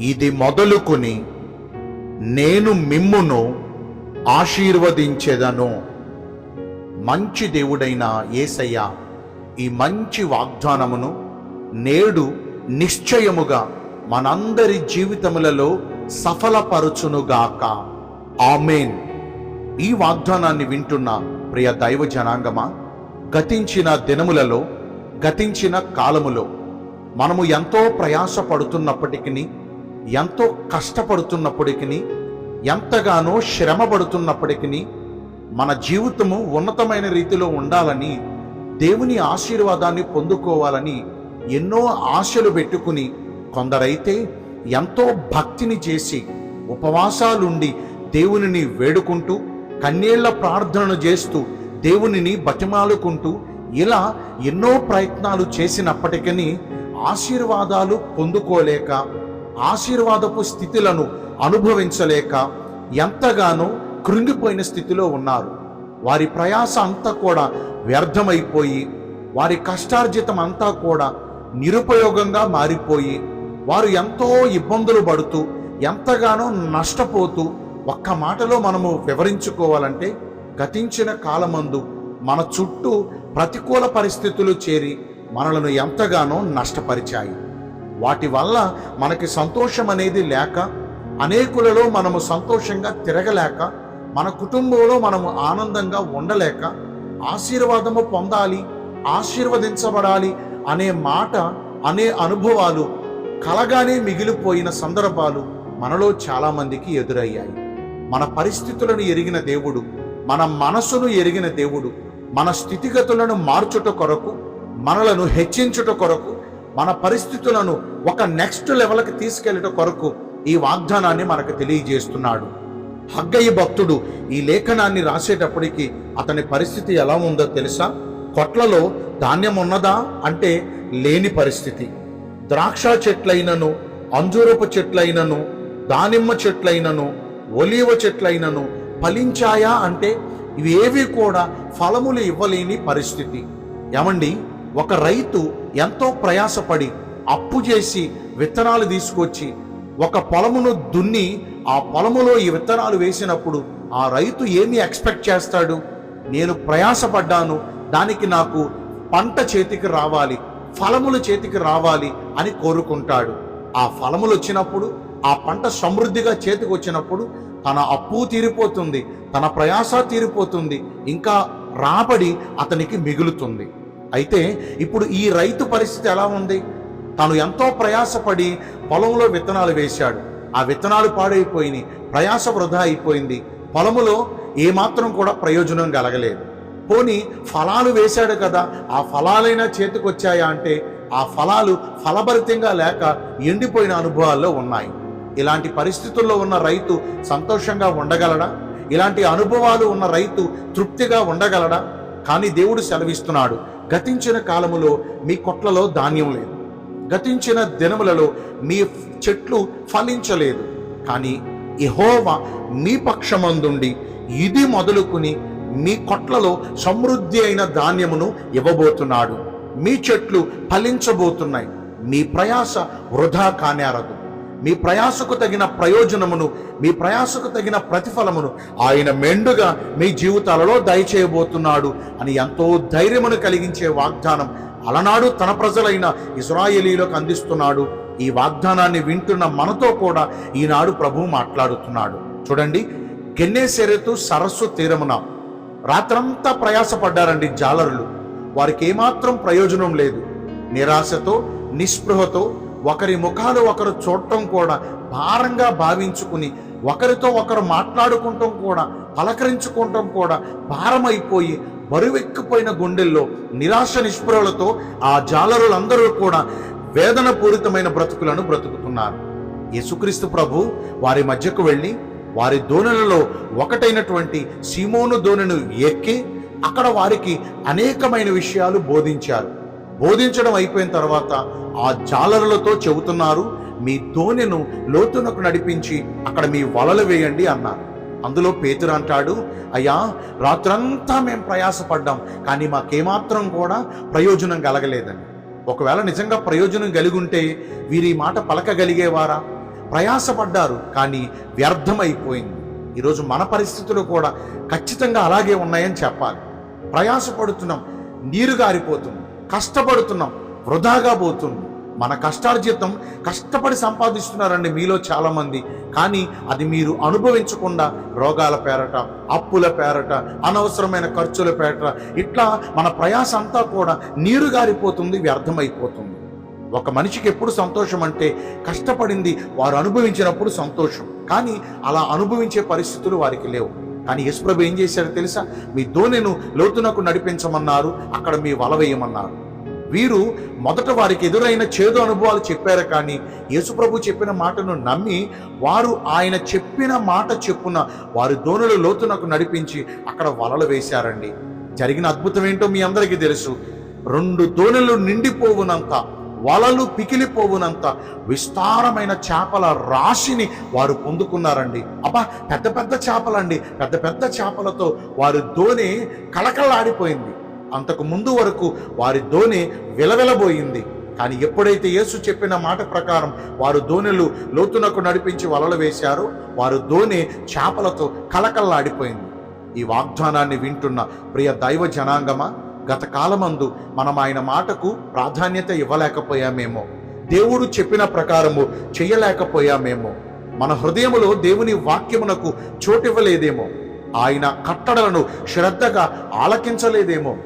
ఇది మొదలుకొని నేను మిమ్మును ఆశీర్వదించెదను. మంచి దేవుడైన యేసయ్య ఈ మంచి వాగ్దానమును నేడు నిశ్చయముగా మనందరి జీవితములలో సఫలపరచునుగాక. ఆమెన్. ఈ వాగ్దానాన్ని వింటున్న ప్రియ దైవ జనాంగమా గతించిన దినములలో గతించిన కాలములో మనము ఎంతో ప్రయాసపడుతున్నప్పటికీ ఎంతో కష్టపడుతున్నప్పటికీ ఎంతగానో శ్రమపడుతున్నప్పటికీ మన జీవితము ఉన్నతమైన రీతిలో ఉండాలని దేవుని ఆశీర్వాదాన్ని పొందుకోవాలని ఎన్నో ఆశలు పెట్టుకుని కొందరైతే ఎంతో భక్తిని చేసి ఉపవాసాలుండి దేవునిని వేడుకుంటూ కన్నీళ్ళ ప్రార్థనలు చేస్తూ దేవునిని బతిమాలుకుంటూ ఇలా ఎన్నో ప్రయత్నాలు చేసినప్పటికీ ఆశీర్వాదాలు పొందుకోలేక ఆశీర్వాదపు స్థితులను అనుభవించలేక ఎంతగానో కృంగిపోయిన స్థితిలో ఉన్నారు. వారి ప్రయాస అంతా కూడా వ్యర్థమైపోయి వారి కష్టార్జితం అంతా కూడా నిరుపయోగంగా మారిపోయి వారు ఎంతో ఇబ్బందులు పడుతూ ఎంతగానో నష్టపోతూ ఒక్క మాటలో మనము వివరించుకోవాలంటే గతించిన కాలమందు మన చుట్టూ ప్రతికూల పరిస్థితులు చేరి మనలను ఎంతగానో నష్టపరిచాయి. వాటి వల్ల మనకి సంతోషం అనేది లేక అనేకులలో మనము సంతోషంగా తిరగలేక మన కుటుంబంలో మనము ఆనందంగా ఉండలేక ఆశీర్వాదము పొందాలి ఆశీర్వదించబడాలి అనే మాట అనే అనుభవాలు కలగానే మిగిలిపోయిన సందర్భాలు మనలో చాలామందికి ఎదురయ్యాయి. మన పరిస్థితులను ఎరిగిన దేవుడు మన మనసును ఎరిగిన దేవుడు మన స్థితిగతులను మార్చుట కొరకు మనలను హెచ్చించుట కొరకు మన పరిస్థితులను ఒక నెక్స్ట్ లెవెల్కి తీసుకెళ్ళట కొరకు ఈ వాగ్దానాన్ని మనకు తెలియజేస్తున్నాడు. హగ్గయ్య భక్తుడు ఈ లేఖనాన్ని రాసేటప్పటికి అతని పరిస్థితి ఎలా ఉందో తెలుసా? కొట్లలో ధాన్యం ఉన్నదా అంటే లేని పరిస్థితి. ద్రాక్ష చెట్లైనను అంజూరపు చెట్లైనను దానిమ్మ చెట్లైనను ఒలీవ చెట్లైనను ఫలించాయా అంటే ఇవేవి కూడా ఫలములు ఇవ్వలేని పరిస్థితి. ఏమండి? ఒక రైతు ఎంతో ప్రయాసపడి అప్పు చేసి విత్తనాలు తీసుకొచ్చి ఒక పొలమును దున్ని ఆ పొలములో ఈ విత్తనాలు వేసినప్పుడు ఆ రైతు ఏమి ఎక్స్పెక్ట్ చేస్తాడు? నేను ప్రయాసపడ్డాను దానికి నాకు పంట చేతికి రావాలి ఫలములు చేతికి రావాలి అని కోరుకుంటాడు. ఆ ఫలములు వచ్చినప్పుడు ఆ పంట సమృద్ధిగా చేతికి వచ్చినప్పుడు తన అప్పు తీరిపోతుంది తన ప్రయాస తీరిపోతుంది ఇంకా రాబడి అతనికి మిగులుతుంది. అయితే ఇప్పుడు ఈ రైతు పరిస్థితి ఎలా ఉంది? తను ఎంతో ప్రయాసపడి పొలంలో విత్తనాలు వేశాడు. ఆ విత్తనాలు పాడైపోయినాయి. ప్రయాస వృధా అయిపోయింది. పొలములో ఏమాత్రం కూడా ప్రయోజనం కలగలేదు. పోని ఫలాలు వేశాడు కదా ఆ ఫలాలైనా చేతికొచ్చాయా అంటే ఆ ఫలాలు ఫలభరితంగా లేక ఎండిపోయిన అనుభవాల్లో ఉన్నాయి. ఇలాంటి పరిస్థితుల్లో ఉన్న రైతు సంతోషంగా ఉండగలడా? ఇలాంటి అనుభవాలు ఉన్న రైతు తృప్తిగా ఉండగలడా? కానీ దేవుడు సెలవిస్తున్నాడు గతించిన కాలములో మీ కొట్లలో ధాన్యం లేదు. గతించిన దినములలో మీ చెట్లు ఫలించలేదు. కానీ యెహోవా మీ పక్షమందుండి ఇది మొదలుకుని మీ కొట్లలో సమృద్ధి అయిన ధాన్యమును ఇవ్వబోతున్నాడు. మీ చెట్లు ఫలించబోతున్నాయి. మీ ప్రయాస వృధా కానేరదు. మీ ప్రయాసకు తగిన ప్రయోజనమును మీ ప్రయాసకు తగిన ప్రతిఫలమును ఆయన మెండుగా మీ జీవితాలలో దయచేయబోతున్నాడు అని ఎంతో ధైర్యమును కలిగించే వాగ్దానం అలనాడు తన ప్రజలైన ఇజ్రాయేలీలకు అందిస్తున్నాడు. ఈ వాగ్దానాన్ని వింటున్న మనతో కూడా ఈనాడు ప్రభు మాట్లాడుతున్నాడు. చూడండి గెన్నేసెరెతు సరస్సు తీరమున రాత్రంతా ప్రయాసపడ్డారండి జాలరులు. వారికి ఏమాత్రం ప్రయోజనం లేదు. నిరాశతో నిస్పృహతో ఒకరి ముఖాలు ఒకరు చూడటం కూడా భారంగా భావించుకుని ఒకరితో ఒకరు మాట్లాడుకుంటాం కూడా పలకరించుకుంటాం కూడా భారమైపోయి బరువెక్కిపోయిన గుండెల్లో నిరాశ నిస్పృహలతో ఆ జాలరులందరూ కూడా వేదన పూరితమైన బ్రతుకులను బ్రతుకుతున్నారు. యేసుక్రీస్తు ప్రభు వారి మధ్యకు వెళ్ళి వారి దోణులలో ఒకటైనటువంటి సీమోను దోణిను ఎక్కి అక్కడ వారికి అనేకమైన విషయాలు బోధించారు. బోధించడం అయిపోయిన తర్వాత ఆ జాలరులతో చెబుతున్నారు మీ తోనెను లోతునకు నడిపించి అక్కడ మీ వలలు వేయండి అన్నారు. అందులో పేతురు అంటాడు అయ్యా రాత్రంతా మేము ప్రయాసపడ్డాం కానీ మాకేమాత్రం కూడా ప్రయోజనం కలగలేదని. ఒకవేళ నిజంగా ప్రయోజనం కలిగి ఉంటే వీరి మాట పలకగలిగేవారా? ప్రయాసపడ్డారు కానీ వ్యర్థమైపోయింది. ఈరోజు మన పరిస్థితులు కూడా ఖచ్చితంగా అలాగే ఉన్నాయని చెప్పాలి. ప్రయాసపడుతున్నాం నీరు గారిపోతుంది. కష్టపడుతున్నాం వృధాగా పోతుంది. మన కష్టార్జితం కష్టపడి సంపాదిస్తున్నారండి మీలో చాలామంది. కానీ అది మీరు అనుభవించకుండా రోగాల పేరట అప్పుల పేరట అనవసరమైన ఖర్చుల పేరట ఇట్లా మన ప్రయాస అంతా కూడా నీరు గారిపోతుంది వ్యర్థమైపోతుంది. ఒక మనిషికి ఎప్పుడు సంతోషం అంటే కష్టపడింది వారు అనుభవించినప్పుడు సంతోషం. కానీ అలా అనుభవించే పరిస్థితులు వారికి లేవు. కానీ యేసుప్రభు ఏం చేశారో తెలుసా? మీ దోణిను లోతునకు నడిపించమన్నారు అక్కడ మీ వల వేయమన్నారు. వీరు మొదట వారికి ఎదురైన చేదు అనుభవాలు చెప్పారు కానీ యేసుప్రభు చెప్పిన మాటను నమ్మి వారు ఆయన చెప్పిన మాట చెప్పున వారి దోణులు లోతునకు నడిపించి అక్కడ వలలు వేశారండి. జరిగిన అద్భుతం ఏంటో మీ అందరికీ తెలుసు. రెండు దోణులు నిండిపోవునంత వలలు పికిలిపోవునంత విస్తారమైన చేపల రాశిని వారు పొందుకున్నారండి. అబ్బా పెద్ద పెద్ద చేపలండి. పెద్ద పెద్ద చేపలతో వారి దోణి కళకళలాడిపోయింది. అంతకు ముందు వరకు వారి దోణి విలవిలబోయింది. కానీ ఎప్పుడైతే యేసు చెప్పిన మాట ప్రకారం వారు ధోనిలు లోతునకు నడిపించి వలలు వేశారో వారు దోణి చేపలతో కలకల్లాడిపోయింది ఈ వాగ్దానాన్ని వింటున్న ప్రియ దైవ జనాంగమా గత కాలమందు మనం ఆయన మాటకు ప్రాధాన్యత ఇవ్వలేకపోయామేమో. దేవుడు చెప్పిన ప్రకారము చేయలేకపోయామేమో. మన హృదయములో దేవుని వాక్యమునకు చోటివ్వలేదేమో. ఆయన కట్టడలను శ్రద్ధగా ఆలకించలేదేమో.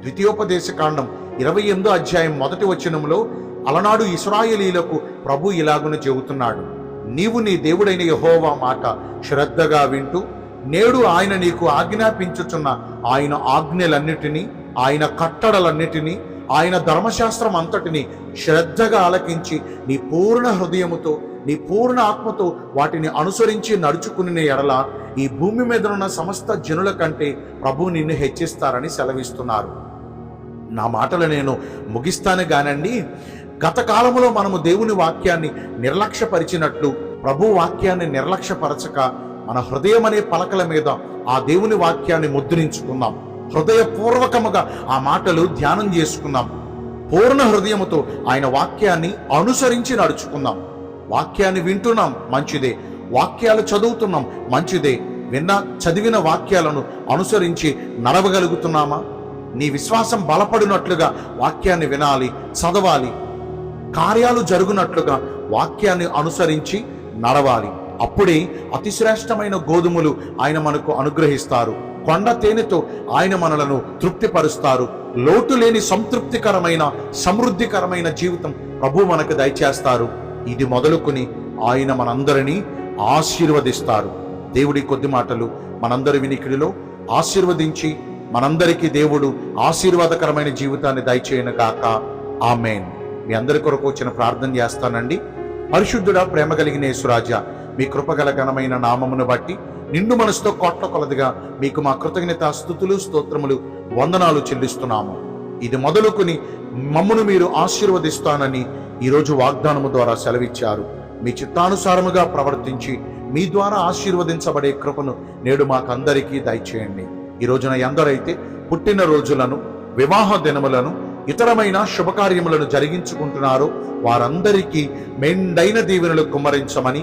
ద్వితీయోపదేశ కాండం ఇరవై ఎనిమిదో అధ్యాయం మొదటి వచనంలో అలనాడు ఇస్రాయేలీలకు ప్రభు ఇలాగును చెబుతున్నాడు. నీవు నీ దేవుడైన యహోవా మాట శ్రద్ధగా వింటూ నేడు ఆయన నీకు ఆజ్ఞాపించుచున్న ఆయన ఆజ్ఞలన్నిటినీ ఆయన కట్టడలన్నిటినీ ఆయన ధర్మశాస్త్రం అంతటిని శ్రద్ధగా ఆలకించి నీ పూర్ణ హృదయముతో నీ పూర్ణ ఆత్మతో వాటిని అనుసరించి నడుచుకుని ఎడల ఈ భూమి మీద ఉన్న సమస్త జనుల కంటే ప్రభు నిన్ను హెచ్చిస్తారని సెలవిస్తున్నారు. నా మాటలు నేను ముగిస్తాను గానండి. గత కాలంలో మనము దేవుని వాక్యాన్ని నిర్లక్ష్యపరిచినట్లు ప్రభు వాక్యాన్ని నిర్లక్ష్యపరచక మన హృదయం అనే పలకల మీద ఆ దేవుని వాక్యాన్ని ముద్రించుకుందాం హృదయపూర్వకముగా ఆ మాటలు ధ్యానం చేసుకుందాం పూర్ణ హృదయముతో ఆయన వాక్యాన్ని అనుసరించి నడుచుకుందాం వాక్యాన్ని వింటున్నాం మంచిదే. వాక్యాలు చదువుతున్నాం మంచిదే. విన్న చదివిన వాక్యాలను అనుసరించి నడవగలుగుతున్నామా? నీ విశ్వాసం బలపడినట్లుగా వాక్యాన్ని వినాలి చదవాలి. కార్యాలు జరుగునట్లుగా వాక్యాన్ని అనుసరించి నడవాలి. అప్పుడే అతిశ్రేష్టమైన గోధుమలు ఆయన మనకు అనుగ్రహిస్తారు. కొండ తేనెతో ఆయన మనలను తృప్తిపరుస్తారు. లోటు లేని సంతృప్తికరమైన సమృద్ధికరమైన జీవితం ప్రభు మనకు దయచేస్తారు. ఇది మొదలుకొని ఆయన మనందరినీ ఆశీర్వదిస్తారు. దేవుడి కొద్ది మాటలు మనందరి వినికిడిలో ఆశీర్వదించి మనందరికీ దేవుడు ఆశీర్వాదకరమైన జీవితాన్ని దయచేయను గాక. ఆమెన్. మీ అందరి కొరకు వచ్చిన ప్రార్థన చేస్తానండి. పరిశుద్ధుడా ప్రేమ కలిగిన యేసురాజా మీ కృపగల ఘనమైన నామమును బట్టి నిండు మనసుతో కోట్ల కొలదిగా మీకు మా కృతజ్ఞత స్థుతులు స్తోత్రములు వందనాలు చెల్లిస్తున్నాము. ఇది మొదలుకొని మమ్మను మీరు ఆశీర్వదిస్తానని ఈరోజు వాగ్దానము ద్వారా సెలవిచ్చారు. మీ చిత్తానుసారముగా ప్రవర్తించి మీ ద్వారా ఆశీర్వదించబడే కృపను నేడు మాకందరికీ దయచేయండి. ఈ రోజున ఎందరైతే పుట్టిన రోజులను వివాహ దినములను ఇతరమైన శుభకార్యములను జరిగించుకుంటున్నారో వారందరికీ మెండైన దీవెనలు కుమ్మరించమని